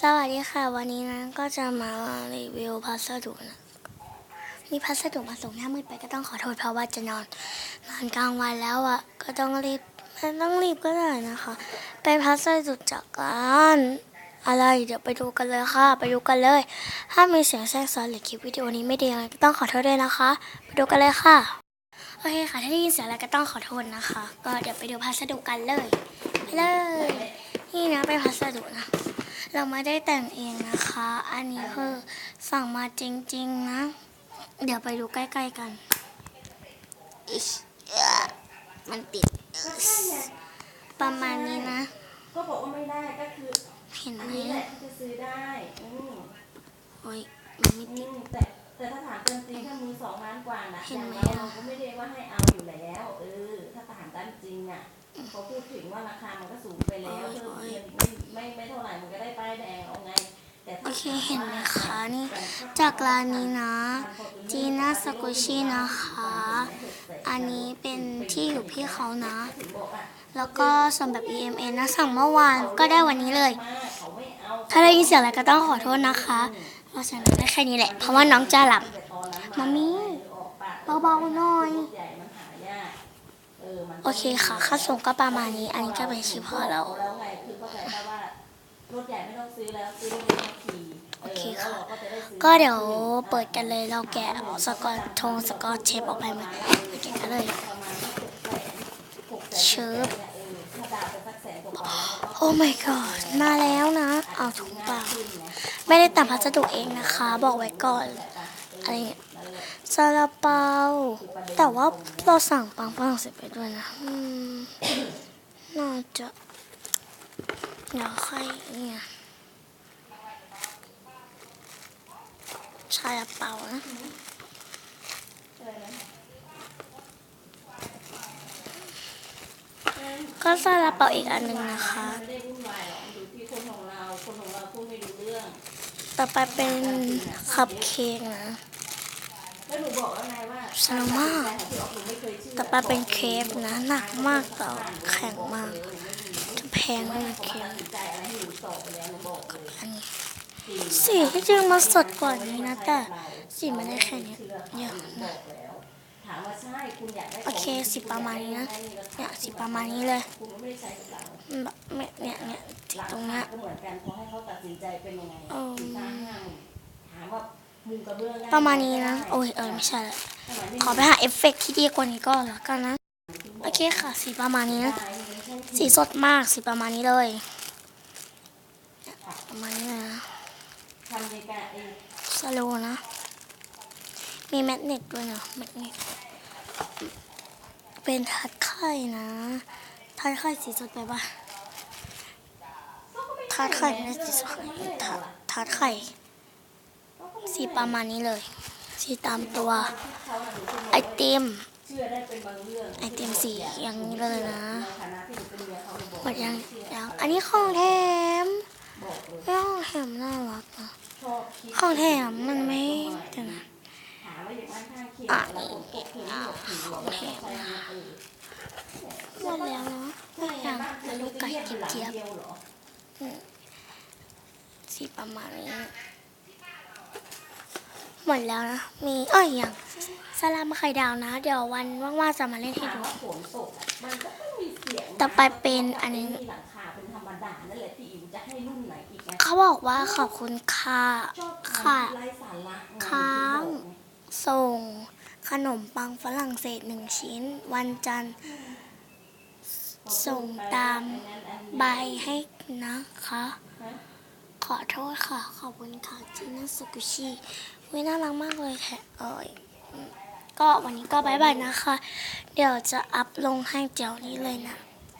สวัสดีค่ะ วันนี้นะก็จะมารีวิวพัสดุนะมีพัสดุมาส่งหน้ามืดไปก็ต้องขอโทษเพราะว่าจะนอนนอนกลางวันแล้วอะ ก็ต้องรีบไม่ต้องรีบก็ได้นะคะ เป็นพัสดุจากร้านอะไรเดี๋ยวไปดูกันเลยค่ะ ไปดูกันเลย ถ้ามีเสียงแทรกซ้อนหรือคลิปวิดีโอนี้ไม่ดียังไงก็ต้องขอโทษด้วยนะคะ ไปดูกันเลยค่ะโอเคค่ะถ้าได้ยินเสียงอะไรก็ต้องขอโทษนะคะ ก็เดี๋ยวไปดูพัสดุกันเลยไปเลย นี่นะเป็นพัสดุนะ เราไม่ได้แต่งเองนะคะ อันนี้คือสั่งมาจริง ๆ นะ เดี๋ยวไปดูใกล้ ๆ กันอิชเอ่อมันติดอิชประมาณนี้นะ ก็บอกว่าไม่ได้ก็คือเห็นไหมอันนี้แหละที่จะซื้อได้อืมโอ้ยมันไม่อืติดมแต่แต่ถ้าถามกันจริงถ้ามือสองล้านกว่านะเห็นไหมอย่างเราอะเราก็ไม่ได้ว่าให้เอาอยู่แล้ว เออ ถ้าถามกันจริงอะเขาพูดถึงว่าราคามันก็สูงไปแล้วเพิ่มเงินไม่ไม่ไม่เท่าไหร่ เคเห็นไหมคะนี่จากร้านนี้นะจีน่าสกุชินะคะ อันนี้เป็นที่อยู่พี่เขานะ แล้วก็ส่วนแบบ EMA นะสั่งเมื่อวานก็ได้วันนี้เลย ถ้าได้ยินเสียงอะไรก็ต้องขอโทษนะคะเราเสียงดังได้แค่นี้แหละ เพราะว่าน้องจะหลับมามี่เบาๆหน่อยโอเคค่ะค่าส่งก็ประมาณนี้ อันนี้ก็เป็นชิพอแล้วแล้วไงคือเข้ารถใหญ่ไม่ต้องซื้อแล้วซื้อรถเล็กมาขี่โอเคค่ะ แล้วเรา ก็เดี๋ยวเปิดกันเลยเราแกะสกอตทงสกอตเชฟออกไปไหมแกะกันเลยเชิบเนี่ยเออถ้าดาวไปสักแม่ก็โอ้ my god มาแล้วนะ เอาถุงเปล่า ไม่ได้ตัดพัสดุเองนะคะ บอกไว้ก่อนอะไรเนี่ยซาลาเปา แต่ว่าเราสั่งปังฝรั่งเศสไปด้วยนะน่าจะเดี๋ยวค่อยเนี่ย ซาลาเปานะก็ซาลาเปาอีกอันหนึ่งนะคะไม่ได้วุ่นวายหรอกอยู่ที่คนของเราคนของเราพูดไม่รู้เรื่องต่อไปเป็นคัพเค้กนะแล้วหนูบอกแล้วไงว่าสนุกมากของพี่ออกหนูไม่เคยเชื่อต่อไปเป็นเคฟนะหนักมากต่อแข็งมากจะแพงมากเคฟตัดสินใจอะไรให้หนูตอบไปแล้วหนูบอกเลยอันนี้จริง สีที่จริงมาสดกว่านี้นะ แต่สีมันได้แค่นี้เยอะมาใช่คุณอยากโอเคสีประมาณนี้นะเนี่ยสีประมาณนี้เลยแบบเนี่ยเนี่ยเนี่ยสีราตรงเนี้ยประมาณนี้นะโอ้ยเออไม่ใช่ละขอไปหาเอฟเฟกต์ที่ดีกว่านี้ก่อนแล้วกันนะโอเคค่ะ สีประมาณนี้นะสีสดมากสีประมาณนี้เลยประมาณนี้นะ ทำในการเองสโลนะ มีแมกเนตด้วยเนาะแมกเนตเป็นทัดไข่นะทัดไข่สีสดไปปะทัดไข่ไม่สีสดทัดทัดไข่ สีประมาณนี้เลย สีตามตัว ไอติมไอติมสีอย่างนี้เลยนะหมดยังยังอันนี้ของแถม บอกเลย ไม่ของแถมน่ารักนะ ชอบคิดของแถมมันไม่จะนะถามว่าอยู่บ้านข้างเคียงอะแล้วคนปกเอไม่หมือหรอกแล้วก็ใช้เงินเออหมดแล้วเนาะไม่อย่างลูกไก่เจี๊ยบเยอๆสีประมาณนี้หมดแล้วนะ มีอ้ยอย่าง สลามไข่ดาวนะ เดี๋ยววันว่างๆจะมาเล่นให้ถามดูว่าฝนตกอะมันก็ต้องมีเสียงต่อไปเป็นอันนี้ มีหลังคาเป็นธรรมดานั่นแหละพี่อิ๋วจะให้รุ่นไหนอีกนะเขาบอกว่าขอบคุณค่ะ ชอบค่ะไร้สาระไงค้างส่งขนมปังฝรั่งเศสหนึ่งชิ้น วันจันทร์ ส่งตามใบให้นะคะ ฮะ ขอโทษค่ะ ขอบคุณค่ะจีน่าสกุชิวิน่ารักมากเลยแค่เอ่ยอืม ก็วันนี้ก็บายบายนะคะ เดี๋ยวจะอัพลงให้เดี๋ยวนี้เลยนะ